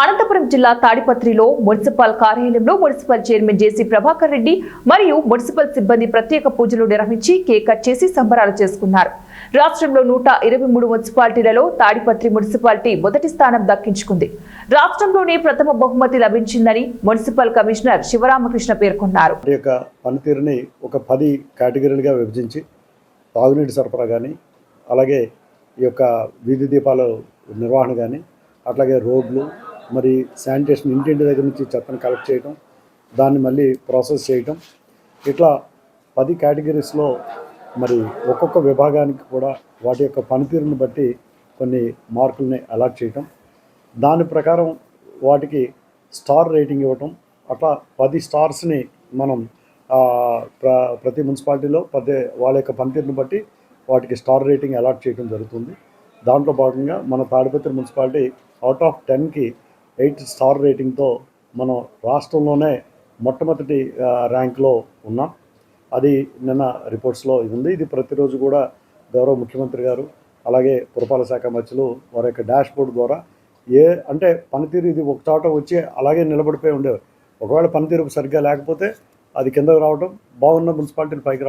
అనంతపురం జిల్లా తాడిపత్రిలో మున్సిపల్ కార్యాలయంలో municipal chairman JC Prabhakar Reddy మరియు మున్సిపల్ సిబ్బంది ప్రత్యేక పూజలు నిర్వహించి కేక్ కట్ చేసి సంబరాలు చేసుకున్నారు. రాష్ట్రంలో నూట ఇరవై మూడు మున్సిపాలిటీలలో తాడిపత్రి మున్సిపాలిటీ మొదటి స్థానం దక్కించుకుంది. రాష్ట్రంలోనే ప్రథమ బహుమతి లభించిందని మున్సిపల్ కమిషనర్ శివరామకృష్ణ పేర్కొన్నారు. యొక్క పనితీరుని ఒక పది కేటగిరీలుగా విభజించి తాగునీటి సరఫరా కానీ అలాగే ఈ యొక్క వీధి దీపాల నిర్వహణ కానీ అట్లాగే రోడ్లు మరి శానిటేషన్ ఇంటింటి దగ్గర నుంచి చెత్తను కలెక్ట్ చేయటం దాన్ని మళ్ళీ ప్రాసెస్ చేయటం. ఇట్లా పది కేటగిరీస్లో మరి ఒక్కొక్క విభాగానికి కూడా వాటి యొక్క పనితీరుని బట్టి కొన్ని మార్కుల్ని అలాట్ చేయటం. దాని ప్రకారం వాటికి స్టార్ రేటింగ్ ఇవ్వటం. అట్లా పది స్టార్స్ని మనం ప్ర ప్రతి మున్సిపాలిటీలో ప్రతి వాళ్ళ యొక్క పనితీరుని బట్టి వాటికి స్టార్ రేటింగ్ అలాట్ చేయడం జరుగుతుంది. దాంట్లో భాగంగా మన తాడిపత్రి మున్సిపాలిటీ అవుట్ ఆఫ్ టెన్కి ఎయిట్ స్టార్ రేటింగ్తో మనం రాష్ట్రంలోనే మొట్టమొదటి ర్యాంక్లో ఉన్నాం. అది నిన్న రిపోర్ట్స్లో ఇది ఉంది. ఇది ప్రతిరోజు కూడా గౌరవ ముఖ్యమంత్రి గారు అలాగే పురపాలక శాఖ మధ్యలో వారి యొక్క డాష్ బోర్డు ద్వారా ఏ అంటే పనితీరు ఇది ఒక చోట వచ్చి అలాగే నిలబడిపోయి ఉండేవి ఒకవేళ పనితీరు సరిగ్గా లేకపోతే అది కిందకు రావడం బాగున్న మున్సిపాలిటీలు పైకి